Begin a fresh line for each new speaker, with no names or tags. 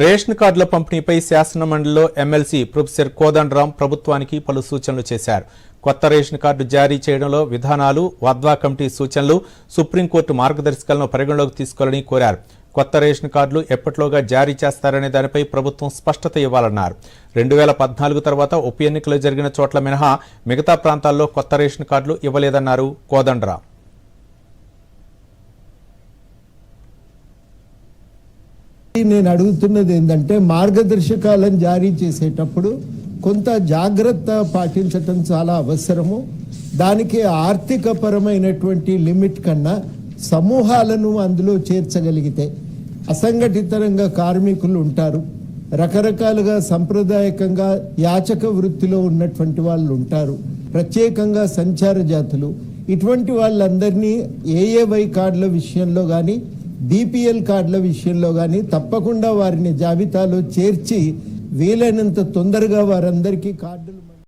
Ration కార్డుల పంపిణీపై శాసనమండలిలో ఎమ్మెల్సీ ప్రొఫెసర్ కోదండరాం ప్రభుత్వానికి పలు సూచనలు చేశారు. కొత్త రేషన్ కార్డు జారీ చేయడంలో విధానాలు వద్వా కమిటీ సూచనలు సుప్రీంకోర్టు మార్గదర్శకాలను పరిగణలోకి తీసుకోవాలని కోరారు. కొత్త రేషన్ కార్డులు ఎప్పటిలోగా జారీ చేస్తారనే దానిపై ప్రభుత్వం స్పష్టత ఇవ్వాలన్నారు. రెండు వేల పద్నాలుగు తర్వాత ఉప ఎన్నికలు జరిగిన చోట్ల మినహా మిగతా ప్రాంతాల్లో కొత్త రేషన్ కార్డులు ఇవ్వలేదన్నారు కోదండరాం.
నేను అడుగుతున్నది ఏంటంటే మార్గదర్శకాలను జారీ చేసేటప్పుడు కొంత జాగ్రత్త పాటించటం చాలా అవసరము. దానికి ఆర్థిక పరమైనటువంటి లిమిట్ కన్నా సమూహాలను అందులో చేర్చగలిగితే అసంఘటితరంగా కార్మికులు ఉంటారు. రకరకాలుగా సంప్రదాయకంగా యాచక వృత్తిలో ఉన్నటువంటి వాళ్ళు ఉంటారు. ప్రత్యేకంగా సంచార జాతులు. ఇటువంటి వాళ్ళందరినీ ఏఏవై కార్డుల విషయంలో కానీ బీపీఎల్ కార్డుల విషయంలో కానీ తప్పకుండా వారిని జాబితాలో చేర్చి వీలైనంత తొందరగా వారందరికీ కార్డులు